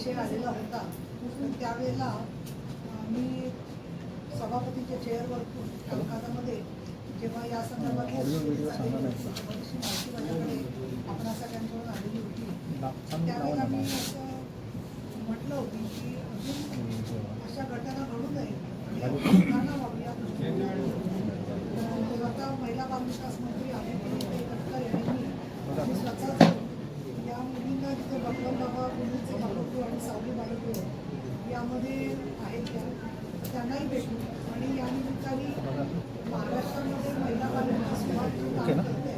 विषय आलेला होता. त्यावेळेला मी सभापतीच्या चेअरवर कामकाजामध्ये जेव्हा या संदर्भात. बरीचशी माहिती माझ्याकडे आपणा सगळ्यांकडून आलेली होती. त्यावेळेला मी असं म्हटलं होती की अजून अशा घटना घडू नये आणि सुधारणा व्हावी या दृष्टीने तर आता महिला बालविकास मंत्री आदिती तटकरे यांनी मी स्वतः जाऊन या मुलींना जिथे बकरम बाबा मुलींचे बालकगृह आणि सावली बालकगृह यामध्ये आहेत त्या त्यांनाही भेटू. आणि या निमित्ताने महाराष्ट्रामध्ये महिला बालविकास विभाग जे ओके काम ना? करते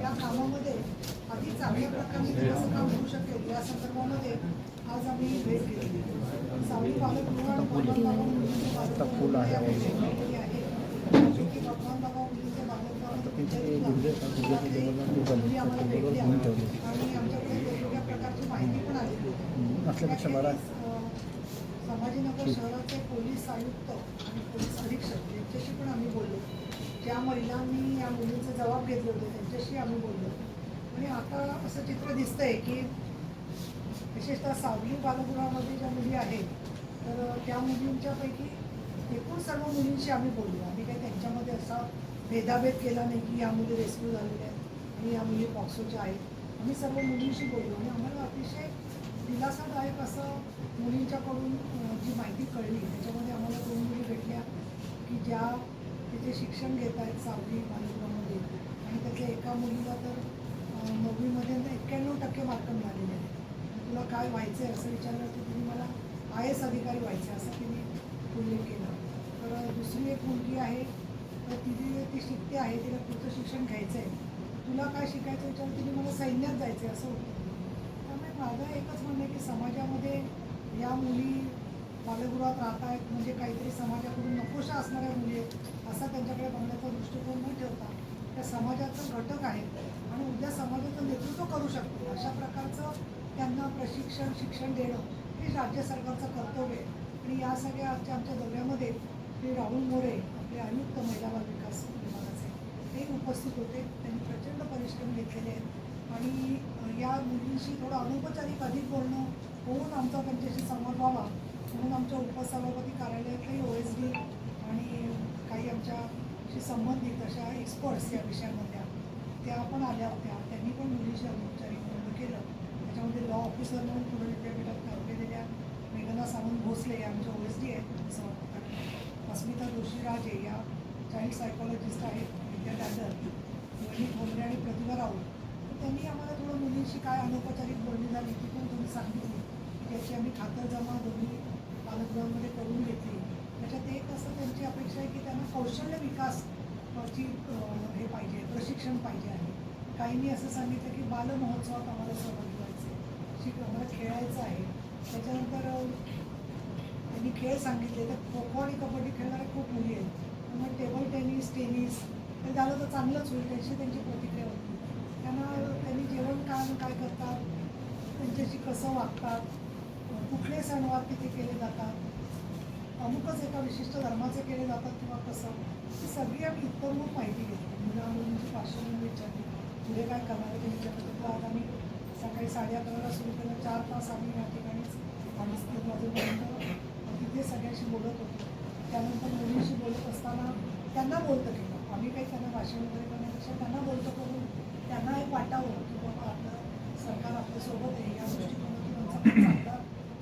त्या कामामध्ये अधिक चांगल्या प्रकारे कसं काम होऊ शकेल. या संदर्भामध्ये आज आम्ही भेट घेतली. सावली फुल आहे. झाली मुली संभाजीनगर शहराचे पोलीस आयुक्त आणि पोलीस अधीक्षक यांच्याशी पण आम्ही बोललो. ज्या महिलांनी या मुलींचे जबाब घेतले होते त्यांच्याशी आम्ही बोललो. आणि आता असं चित्र दिसतंय की विशेषतः सावली बालगृहामध्ये ज्या मुली आहेत तर त्या मुलींच्यापैकी एकूण सर्व मुलींशी आम्ही बोललो. आम्ही काही त्यांच्यामध्ये असा भेदाभेद केला नाही की या मुली रेस्क्यू झालेल्या आहेत आणि या मुली पॉक्सोच्या आहेत. आम्ही सर्व मुलींशी बोललो आणि आम्हाला अतिशय दिलासादायक असं मुलींच्याकडून जी माहिती कळली त्याच्यामध्ये आम्हाला दोन मुली भेटल्या की ज्या तिथे शिक्षण घेत आहेत सावली मालिकामध्ये आणि त्यातल्या एका मुलीला तर नववीमध्ये एक्क्याण्णव टक्के मार्क मिळालेले आहेत. तुला काय व्हायचं आहे असं विचारलं तर तिने मला आय एस अधिकारी व्हायचं आहे असं तिने उल्लेख केला. तर दुसरी एक मुलगी आहे तर तिथे ती शिकते आहे तिला पुढचं शिक्षण घ्यायचं आहे तुला काय शिकायचं विचार तिने मला सैन्यात जायचं आहे असं होतं माझं एकच म्हणणं आहे की समाजामध्ये या मुली बालगृहात राहत आहेत म्हणजे काहीतरी समाजाकडून नकोशा असणाऱ्या मुली आहेत असा त्यांच्याकडे बघण्याचा दृष्टिकोन न ठेवता त्या समाजाचं घटक आहेत आणि उद्या समाजाचं नेतृत्व करू शकतो अशा प्रकारचं त्यांना प्रशिक्षण शिक्षण देणं हे राज्य सरकारचं कर्तव्य आहे. आणि या सगळ्या आजच्या आमच्या दौऱ्यामध्ये श्री राहुल मोरे आपले आयुक्त महिला बाल विकास विभागाचे ते उपस्थित होते. त्यांनी प्रचंड परिश्रम घेतलेले आहेत. आणि या मुलींशी थोडं अनौपचारिक अधिक बोलणं होऊन आमचा त्यांच्याशी संवाद व्हावा. म्हणून आमच्या उपसभापती कार्यालयातही ओ एस डी आणि काही आमच्याशी संबंधित अशा एक्सपर्ट्स या विषयामधल्या त्या पण आल्या होत्या. त्यांनी पण मुलीशी अनौपचारिक बोलणं केलं. त्याच्यामध्ये लॉ ऑफिसर म्हणून पुणे विद्यापीठात काम केलेल्या मेघना सावंत भोसले या आमच्या ओ एस डी आहेत. सभापती अस्मिता जोशी राजे या चाइल्ड सायकोलॉजिस्ट आहेत. विद्या त्यांनी आम्हाला थोडं मुलींशी काय अनौपचारिक बोलणी झाली ती पण तुम्ही सांगितली. त्याची आम्ही खातरजमा दोन्ही पालकगृहामध्ये करून घेतली. त्याच्यात एक असं त्यांची अपेक्षा आहे की त्यांना कौशल्य विकास ची हे पाहिजे प्रशिक्षण पाहिजे आहे. काहींनी असं सांगितलं की बालमहोत्सवात आम्हाला सहभागी व्हायचं आहे शिक आम्हाला खेळायचं आहे. त्याच्यानंतर त्यांनी खेळ सांगितले. तर खो खो आणि कबड्डी खेळणाऱ्या खूप मुली आहेत. मग टेबल टेनिस टेनिस हे झालं तर चांगलंच होईल. त्याची त्यांची प्रतिक्रिया होती त्यांना त्यांनी जेवण काय करतात? त्यांच्याशी कसं वागतात? कुठले सणवार तिथे केले जातात? अमुकच एका विशिष्ट धर्माचे केले जातात किंवा कसं? ही सगळी आम्ही इतरमूळ माहिती घेतली मुला मुलींची पार्श्वभूमी विचारली. पुढे काय करणार आहे ते विचारलं आज आम्ही सकाळी साडे अकराला सुरू केलं. चार तास आम्ही या ठिकाणीच अडीच तीन वाजेपर्यंत तिथे सगळ्यांशी बोलत होतो. त्यानंतर मुलींशी बोलत असताना त्यांना बोलतं केलं. आम्ही काही त्यांना भाषण वगैरे करण्यापेक्षा त्यांना बोलतं करून त्यांना एक वाटावं सरकार आपल्यासोबत आहे. या दृष्टिकोनातून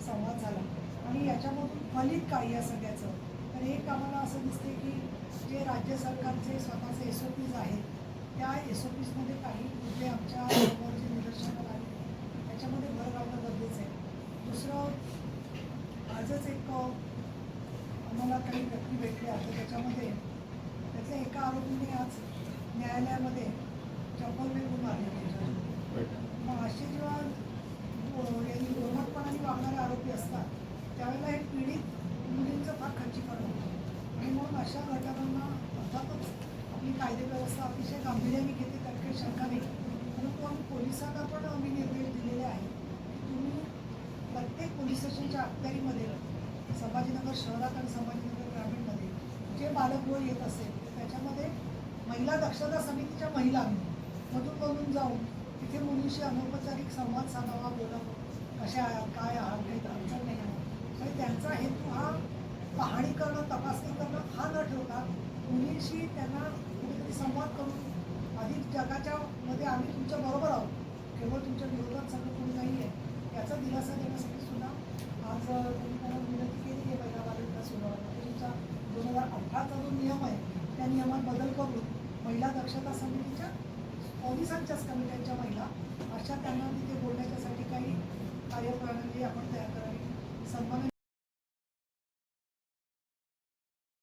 संवाद झाला. आणि याच्यामधून फलित काय या सगळ्याचं. तर एक आम्हाला असं दिसते की जे राज्य सरकारचे स्वतःचे एस ओ पीज आहेत त्या एस ओ पीजमध्ये काही मुद्दे आमच्यासमोर जे निदर्शनाला आले त्याच्यामध्ये भर घालणं गरजेचं आहे. दुसरं आजच एक आम्हाला काही व्यक्ती भेटल्या तर त्याच्यामध्ये. त्यातल्या एका आरोपीने आज न्यायालयामध्ये चप्पल फेकून मारले. त्याच्यावर किंवा जेव्हा यांनी गोमटपणाने वागणारे आरोपी असतात. त्यावेळेला हे पीडित मुलींचं फार खच्चीकरण होतं. आणि म्हणून अशा घटकांना अर्थातच आपली कायदेव्यवस्था अतिशय गांभीर्याने घेते त्यात शंका नाही. परंतु आम्ही पोलिसांना पण आम्ही निर्देश दिलेले आहेत की तुम्ही प्रत्येक पोलीस स्टेशनच्या अखत्यारीमध्ये संभाजीनगर शहरात आणि संभाजीनगर ग्रामीणमध्ये जे बालगृह येत असेल त्याच्यामध्ये महिला दक्षता समितीच्या महिलांनी मधून मधून जाऊन तिथे मुलींशी अनौपचारिक संवाद साधावा बोलावं कशा आहात काय आहात काही अडचण नाही आहे. आणि त्यांचा हेतू हा पाहणी करणं तपासणी करणं हा न ठेवता मुलींशी त्यांना कुठेतरी संवाद करून अधिक जगाच्या मध्ये आम्ही तुमच्या बरोबर आहोत. केवळ तुमच्या विरोधात सगळं कोणी नाही आहे याचा दिलासा देण्यासाठी सुद्धा आज तुम्ही त्यांना विनंती केली आहे महिला बालविकास विभागाला तुमचा दोन हजार अठराचा जो नियम आहे त्या नियमात बदल करून महिला दक्षता समिती पोलिसांच्याच कमिट्यांच्या महिला अशा त्यांना तिथे बोलण्याच्यासाठी काही कार्यप्रणाली आपण तयार करावी. सन्मान